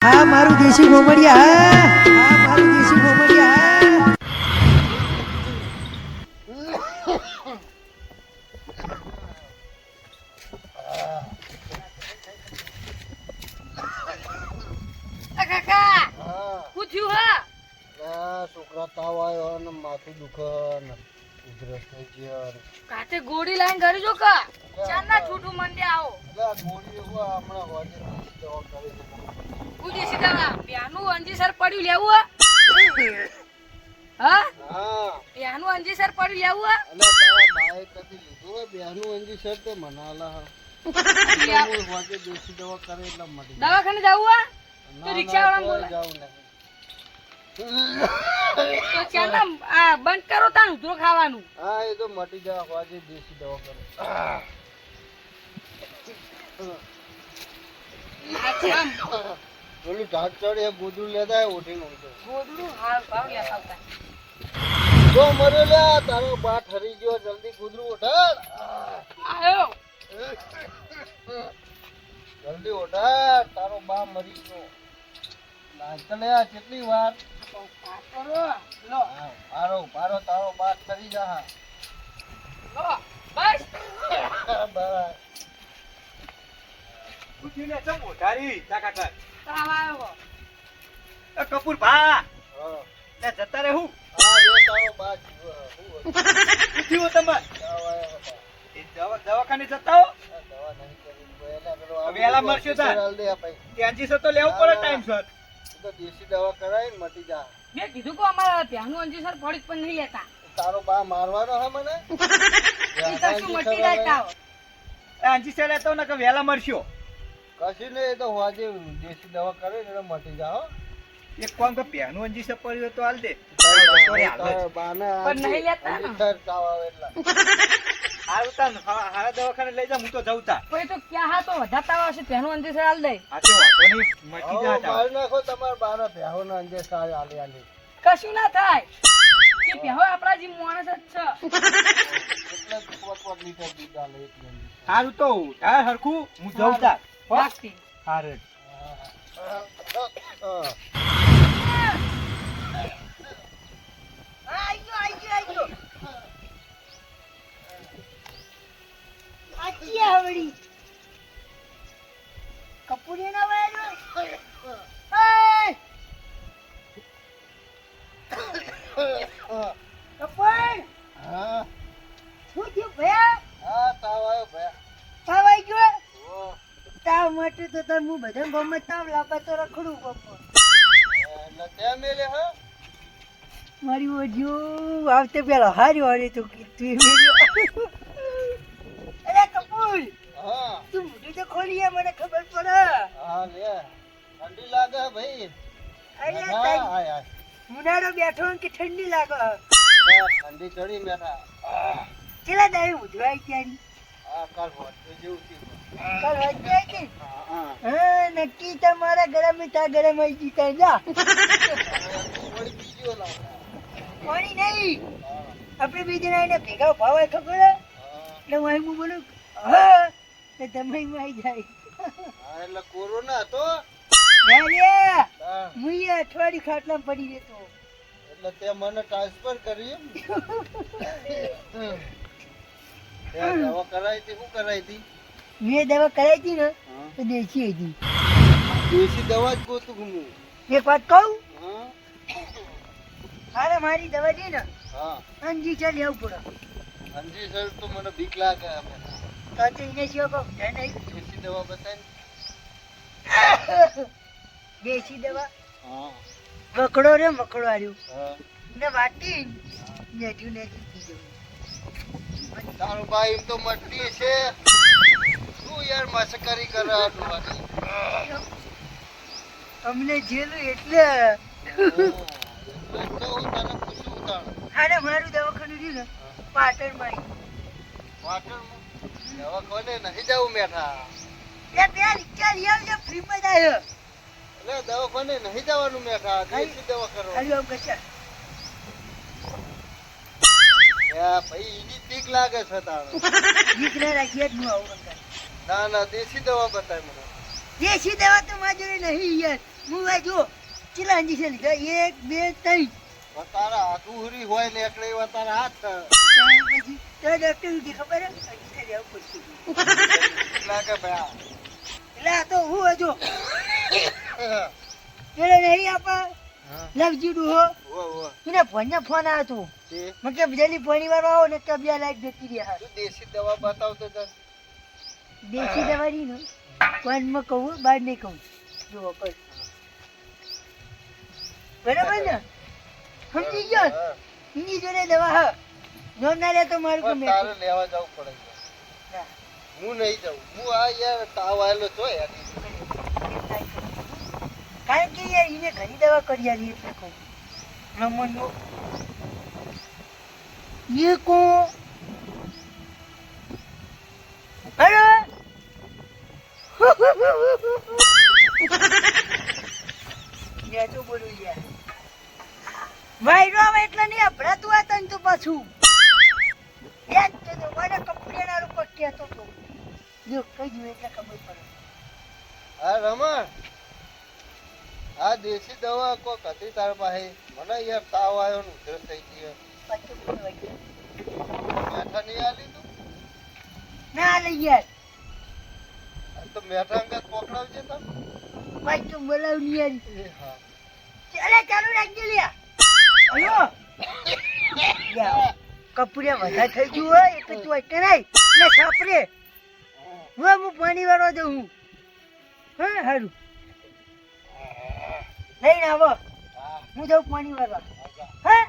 આ મારું દેશી ગોમડિયા અંજીસર પડ્યું લેવું હા. હા? હા. પ્યાનું અંજીસર પડ્યું લેવું બાએ કદી લીધું હોય બેનું અંજી સર મનાલા દેશી દવા કરે એટલે મટી દવાખાને જવું તો રિક્ષા વાળા નહીં. તો ચાલો આ બંધ કરો તાનું ઉધરો ખાવાનું. હા એ તો મટી જવા વાગે દેશી દવા કરે. અચ્છા પેલું ઢાક ચડે એ ગોદડું લેતા ઉઠીને ઊંઘતો. ગોદડું હાલ ભાવ લે ખાવતા જો મર્યો લે તારો બા ઠરી ગયો જલ્દી ગોદડું ઉઠાડ આયો. જલ્દી ઉઠાડ તારો બા મરી ગયો. નાચતો લે આ કેટલી વાર? કરો લો. હા, પારો પારો તારો બા ઠરી જા લો બસ. બસ તાવ કપૂર ભા. જતા હું. તમારે. એ દવા- દવાખાને જતા હો આ દવા નહીં કરી. વહેલા પેલો આવું વહેલા બધું મરશે. ત્યાંથી લેવું પડે ટાઈમ સર. તો દેશી દવા કરાય મટી જા. મેં કીધું કે અમારા પ્યાનું અંજીસર પડી પણ નહીં લેતા. તારો બા મારવાનો હે મને? શું મટી જાય તાવ આંજી સેલે તો ને કે વહેલા મરશો. કશું નહીં એ તો વાજે દેશી દવા કરે ને એટલે મટી જાઓ એક કામ કે પેનું અંજી સે પડ્યું તો હાલ દે. હાલ પણ નહીં લેતા ને. હારું તાન, હારા દવાખાને લઈ જાઉં હું તો જઉં તા પછી તો ક્યાં હા તો વધારે તાવ આવશે અંજે અંજીસર હાલ દે. આ તો વાંધો મટી જા તાવ. નાખો તમારા બાના ભેહોના અંજે સારી આલી આલી. કશું ના થાય. પ્યાહો આપણા જે માણસ જ છે. એટલે લીટર દૂધ એક તો હા હરખું હું જઉં તા? રાખતી. કપૂર હા. થયું હા, તાવ આવ્યો ભયા. ઓ, એટલે તે મેલે હા? મારી ઓજો આવતે પેલા હાર્યો હારી તો તું અરે કપૂર હા. તું મોઢું તો ખોલી આ, મને ખબર પડે હા, લે. ઠંડી લાગે હે ભાઈ અરે હા, તારી હાય, હાય. ઉનાળો બેઠો ને કે ઠંડી લાગે લે, ઠંડી ચડી બેઠા આહ, કેટલા દાડે ઉધવાય ક્યાંની આ કાલ હોસ્ટેલ જેવું નક્કી તમારા ગરમ તા ગરમ આવી જા. બીજો. પાણી નહીં. આપણે બે જણા એને ભેગા ભાવાય ખબર એટલે હું અહીં બોલું હા. તમે આવી જાય. એટલે કોરોના હતો? ના હા, અઠવાડિયું ખાટલામાં પડી રહેતો. એટલે તે મને ટ્રાન્સફર કર્યું એમ? કરાવી હતી શું કરાવી હતી? મેં દવા કરાવી હતી ને તો દેશી હતી. દેશી દવા જ ગોતું હું? એક વાત કહું? હારે મારી દવા દે ને હા. અંજી ચાલ લેવું પડે. અંજી સર તો મને બીક લાગે તો તો એને શું કહું? નહીં? દેશી દવા બતાવી દેશી દવા? હા. મકડો રે મકડો આવ્યો હા. ને વાટી નેઠું નેઠું પી જવું તારો ભાઈ તો મટી છે. શું યાર મસ્કરી કરે આટલું અમને જેલું એટલે. હારે મારું દવાખાનું રહ્યું ને પાટણમાં વાટરમાં દવા કોને નહીં જવું મેઠા એ પેલા રિક્ષા લઈ આવજો ફ્રીમાં જ એટલે દવાખાને નહીં જવાનું મેઠા દેશી દવા કરો હારું આમ ભાઈ ઈની બીક લાગે છે દીકરા રાખીએ જ હું આવું. ના ના દેશી દવા બતાય મને. દેશી દવા તો માજરી નહીં યાર. હું આ જો કેટલા ઇન્જેક્શન લીધા એક બે ત્રણ. તારા હાથુરી હોય ને એકડે એવા તારા હાથ પછી તો ડોક્ટર સુધી ખબર. લાગે ભાઈ એટલે આ તો હું હજો પેલો નહીં આપા. લવજી ડુહો એને ફોન ફોન આવ્યો હતો. મને કે જલ્દી પાણી વાર આવો ને તો બે લાઈટ જતી રહ્યા. દેશી દવા બતાવતો દેશી દવાની ને ફોનમાં કહું બહાર નહીં કહું. જુઓ બસ. બરાબર ને? સમજી ગયો? એની જોડે દવા હા. ના લે તો મારું તારે લેવા જવું પડે હું નહીં જાઉં. હું આ યાર તાવ આવેલો છો યાર કારણ કે યાર એને ઘણી દવા કરી આવી એટલે કહું. રમણનો. ये को આવે એટલે નહીં અભડાતું આ તને તું પાછું. યાદ તો મારે કપડિયાના ઉપર કહેતો તો. જો કઈ એટલે ખબર પડે. હા રમણ. આ દેશી દવા કો કતી તાર પાસે? મને યાર તાવ આવ્યો ને ઉધરસ થઈ પાછું ગયો. નહીં તું ના લઈ યાર. આ તો મેઠા અંગત પકડાવજે તમ પાછું બોલાવ યાર એ હા. ચાલે ચાલુ રાખજે લ્યા. અયો લ્યા કપૂરે વધારે થઈ ગયું હોય એટલે તું એટલે નહીં ને સાપરે હવે હું પાણી વાળવા દઉં હું. હા સારું લઈને આવો. હું જાઉં પાણી વાળવા. હા,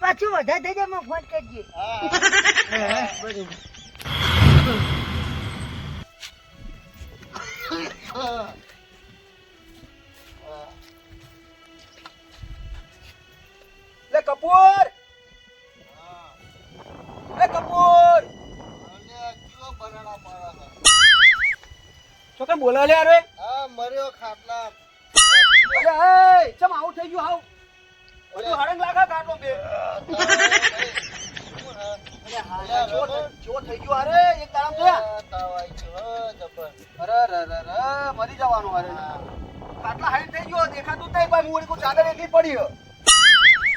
પાછું વધારે થઈ જાય મને ફોન કરજે. બરોબર. લે કપૂર! લે કપૂર. છોકરા બોલા લે અરે હા મર્યો ખાટલા અરે ચમ આવું થઈ ગયું હાવ બધું હળંગ લાગે કાટલો બે. અરે હા યાર, થઈ- ગયું અરે એક દાડમ થયા. હો. અરે રે રે રે મરી જવાનું અરે આટલા હાઈટ થઈ ગયો દેખાતું નહીં ભાઈ હું કોઈ ચાદર એટલી પડી હે.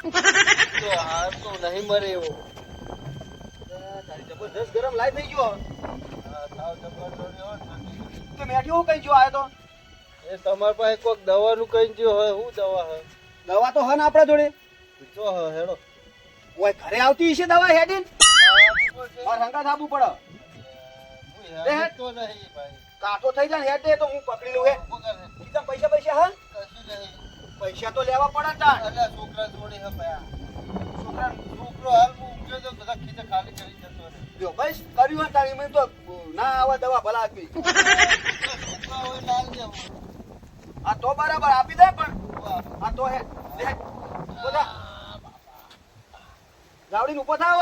તો તો નહીં મરે એવો તારી જબરદસ્ત ગરમ લાઈ થઈ ગયો હા. તો મેઠી હું કઈ ગયો આયો તો એ તમારી પાસે કોઈક દવાનું કઈ ગયો હોય શું દવા હે દવા તો હે ને આપણા જોડે જો હેડો ઓય ઘરે આવતી હશે દવા હેડીન. હંગા થાબુ પડે હું? તો નહીં ભાઈ. કાંટો થઈ જાય ને હેડે તો હું પકડી લઉં હે શું પૈસા પૈસા હા? કશું નહીં. પૈસા તો લેવા પડે તાણ છોકરા જોડે હે ભયા. છોકરા છોકરો હાલ હું તો બધા ખીચા ખાલી કરી જતો રહે. જો બસ કર્યું તારી મેં તો ના આવે દવા ભલા આપી. છોકરા હોય લાલ જેવું. આ તો બરાબર આપી દે પણ. આ તો હે લે બધા ગાવડી ઉપર થાવ.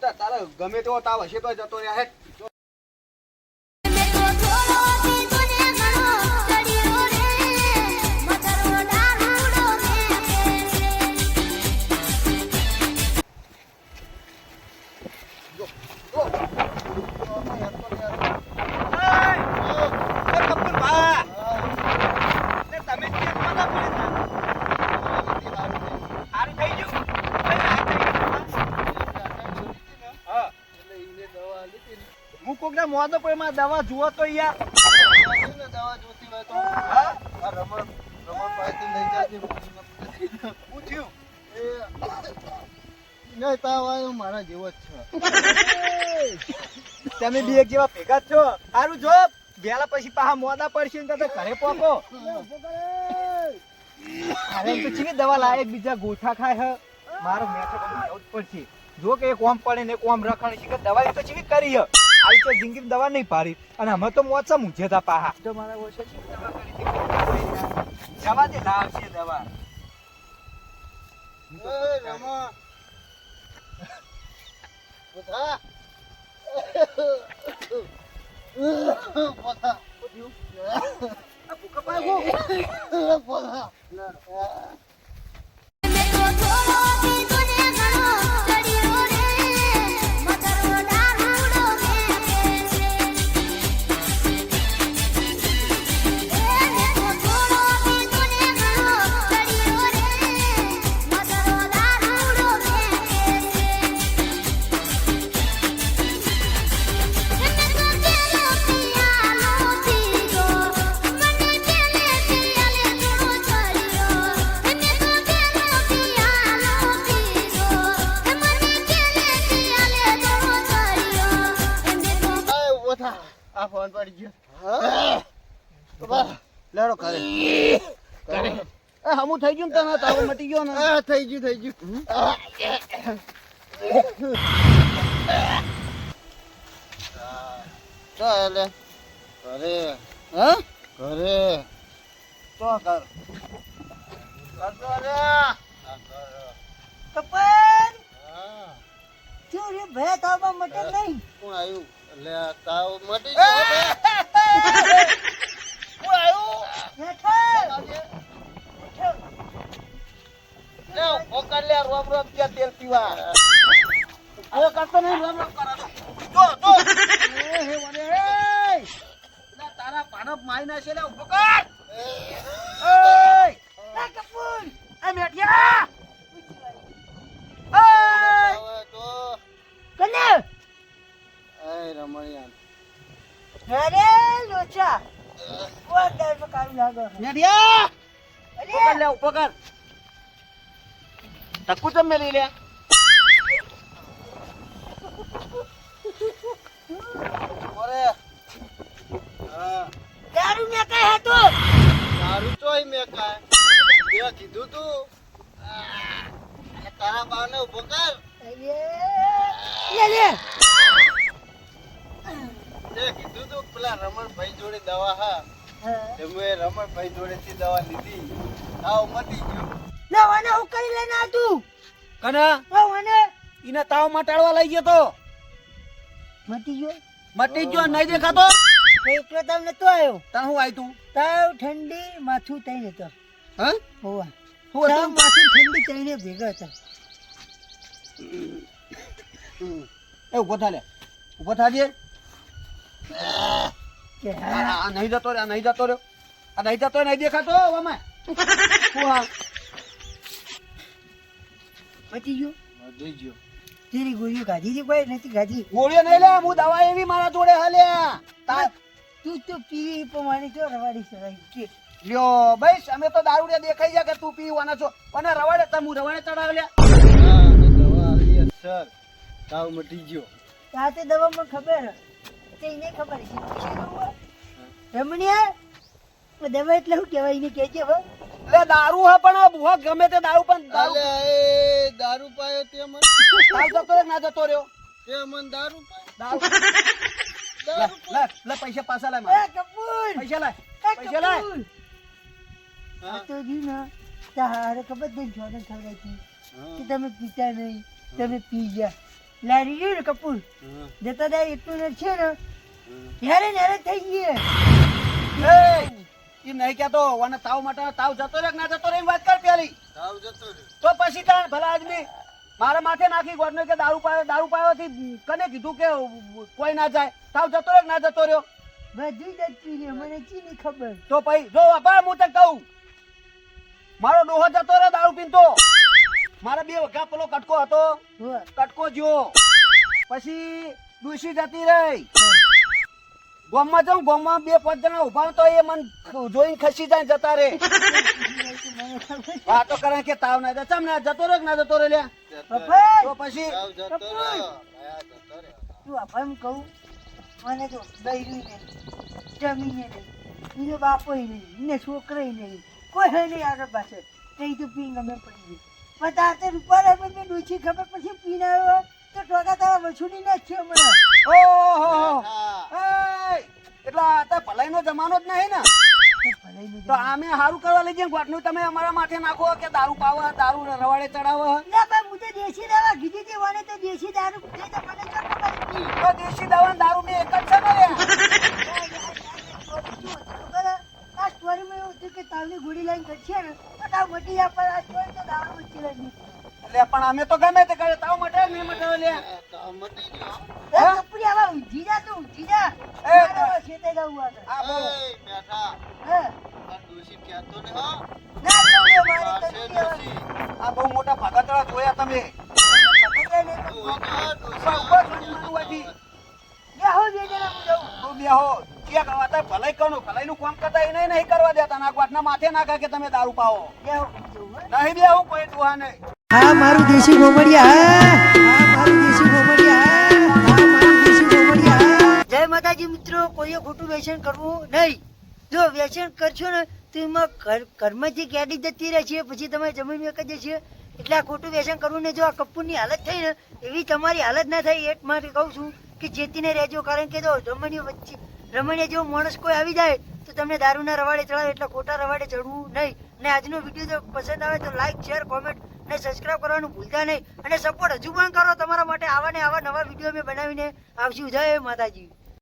તાર- ગમે તેવો તાવ હશે તો જતો રહ્યા હેઠ માં દવા જુઓ તો યાર. દવા છે ને દવા જોતી હોય તો હા? રમણ રમણ પાસેથી લઈ જાજે. હું એ તાવ આવ્યો મારા જેવો જ છે. તમે બે એક જેવા ભેગા છો. સારું જો. વેલા પછી પાછા મોદા પડશે ને તો ઘરે પોકો અરે તો ચીની દવા લાય બીજા ગોઠા ખાય હ. મારો મેઠો બધું પડશે. જો કે એક ઓમ પડે ને એક ઓમ રખાણ છે કે દવા તો ચીવી કરી હે. આવી તો જિંદગી દવા નહીં પાડી. અને અમે તો મોચા મૂંઝે તા પાહા. તો મારા ઓછો છે દવા કરી જવા દે ના આવશે દવા. એ રમણ બધા પોતા. લેડો કરે એ હમુ થઈ ગયું તને? તાવ મટી ગયો ને? થઈ ગયું થઈ ગયું. ચાલે. ઘરે. હા? ઘરે. તો કર. કપન હા. શું તાવમાં મટે નહીં. કોણ આવ્યું? એટલે તાવ મટી ગયો તારા પાનપ માઈ નાખે લે ઊભો કર એય આ કપૂર એ મેઠિયા ઓરે. હા. દારૂ હતો મેં કીધું તું. આ, તારા બાને ઊભો કર. લે લે તે કીધું તું પેલા રમણભાઈ જોડે દવા હા. મેં રમણભાઈ જોડેથી દવા લીધી. તાવ મટી ગયો. ના વાને હું કરી લેને તું. કના? ઓ વાને ઈને તાવ મટાડવા લઈ ગયો તો? મટી ગયો? મટી ગયો નહીં દેખાતો? તો એકલો તાવ નતો આવ્યો. તને હું આય તું? તાવ ઠંડી માથું તઈ નતો હા? હોવા. હું તાવ માથું ઠંડી તઈને ભેગા હતા. એ ઊભો થા લે. ઊભો થાજે કે આ હા નહીં જતો રે આ નહીં જતો રહ્યો. આ નહીં જતો નહીં દેખાતો વામા હું? મટી ગયો? મટી ગયો. તેરી ગોળીઓ ગાધી હતી કોઈ? નથી ગાધી. ગોળીઓ નહીં લે હું દવા એવી મારા જોડે હાલ્યા તા તું તો પીવી પ્રમાણે તો રવાડી સરાઈ કે લ્યો ભાઈ અમે તો દારૂડિયા દેખાઈ જાય કે તું પીવાના છો. અને રવાડે તમે હું રવાડે ચડાવ લે દવા આવી સર તાવ મટી ગયો રાતે દવામાં ખબર? તે તેને ખબર છે. રમણીયા દવા એટલે શું કહેવાય એને કહેજે હો. લે દારૂ હે પણ બુહા ગમે તે દારૂ પણ દારૂ અલે એ દારૂ પાયો તે મન. તાવ જતો રે ના જતો રહ્યો. તે મન દારૂ પાયો. દારૂ લે લે લે પૈસા પાછા લાય એ કપૂર! પૈસા લે પૈસા લે આ હા? તો જી ના તારે ખબર છે જોડે ખવડાવી કે તમે પીતા નહીં તમે પી ગયા. લારી ગયું ને કપૂર. જતા દે એટલું ને છે ને હા. યારે ને થઈ ગયે. ઈ નહીં કહેતો અને તાવ માટે તાવ જતો રે ના જતો રે વાત કર પેલી. તાવ જતો રહ્યો. તો પછી તાણ ભલા આદમી મારા માથે નાખી ગોડને કે દારૂ પાયો દારૂ પાયોથી કને કીધું કે કોઈ ના જાય. તાવ જતો રે ના જતો રહ્યો? બધું જ પી લે મને ચી ની ખબર. તો પછી જો બાપા હું તને કહું. મારો ડોહો જતો રે દારૂ પીતો મારા બે વખા પેલો કટકો હતો. કટકો જ્યો. પછી ડુસી જતી રહી. ગોમમાં જાઉં ગોમમાં બે પાંચ જણા ઊભા તો એ મન જોઈને ખસી જાય જતા રે. વાતો કરે કે તાવ ના ચમ ના જતો રે ના જતો રે લ્યા? તો પછી? તું આભામ કહું? મને તો બૈરું નહીં જમીને નહીં એનો બાપો નહીં ને છોકરે નહીં કોઈ હે નહીં આગળ પાછળ. કઈ તો પી ગમે પડી ગઈ પણ તાર તો રૂપાલા પર મેં ખબર પછી પીને આવ્યો. તો ટોકા તારા વછુડી હમણાં. ઓહો એટલે આ તો ભલાઈનો જમાનો જ નહીં ને. તો આમે હારું કરવા લઈ જઈએ તમે અમારા માથે નાખો કે દારૂ પાવો દારૂ રવાડે ચડાવો ના ભાઈ હું તો દેશી દવા કીધી હતી તો દેશી દારૂ તો મને તો દેશી દવા દારૂ બે એક જ છે ને આ સ્ટોરીમાં એવું હતું કે તાવની ગોળી લઈને કરશે ને તો તાવ મટી જાય પણ આ સ્ટોરી તો દારૂ મચી લઈને. એટલે પણ અમે તો ગમે તે કરે તાવ મટે નહીં મટે લે. તાવ મટી એ કપડી આવા ઊંઘી જા તું જીજા જા. એ છેતે જવું આ બહુ એય, બેઠા હે? ડોશી કહેતો ને હા? ના તો મારે તો આ બહુ મોટા ભાગતળા જોયા તમે. નહીં તો ઉપર મારું વાથી. બેહો બે જણા હું જાઉં. તું બેહો. ક્યાં કરવા તા? ભલાઈ કરવાનું. ભલાઈનું કામ કરતા એ નહીં કરવા દેતા. ના માથે નાખા કે તમે દારૂ પાવો. નહીં બેહું કોઈ દુહા નહીં. હા, મારું દેશી ગોમડિયા જય માતાજી મિત્રો, કોઈએ ખોટું વ્યસન કરવું નહીં. જો વ્યસન કરશો ને તો એમાં ઘર જે ગેડી જતી રહે છે, પછી તમે જમીન વેચાઈ જશે એટલે આ ખોટું વ્યસન કરવું ને જો આ કપૂરની હાલત થઈ ને, એવી તમારી હાલત ના થાય એ માટે કહું છું કે જેતીને રહેજો. કારણ કે જો રમણીય વચ્ચે, રમણીય જેવો માણસ કોઈ આવી જાય, તો તમને દારૂના રવાડે ચડાવે, એટલે ખોટા રવાડે ચડવું નહીં. અને આજનો વીડિયો જો પસંદ આવે તો લાઈક શેર કોમેન્ટ અને સબસ્ક્રાઇબ કરવાનું ભૂલતા નહીં. અને સપોર્ટ હજુ પણ કરો તમારા માટે આવા ને આવા નવા વીડિયો મેં બનાવીને આવશું. જય માતાજી.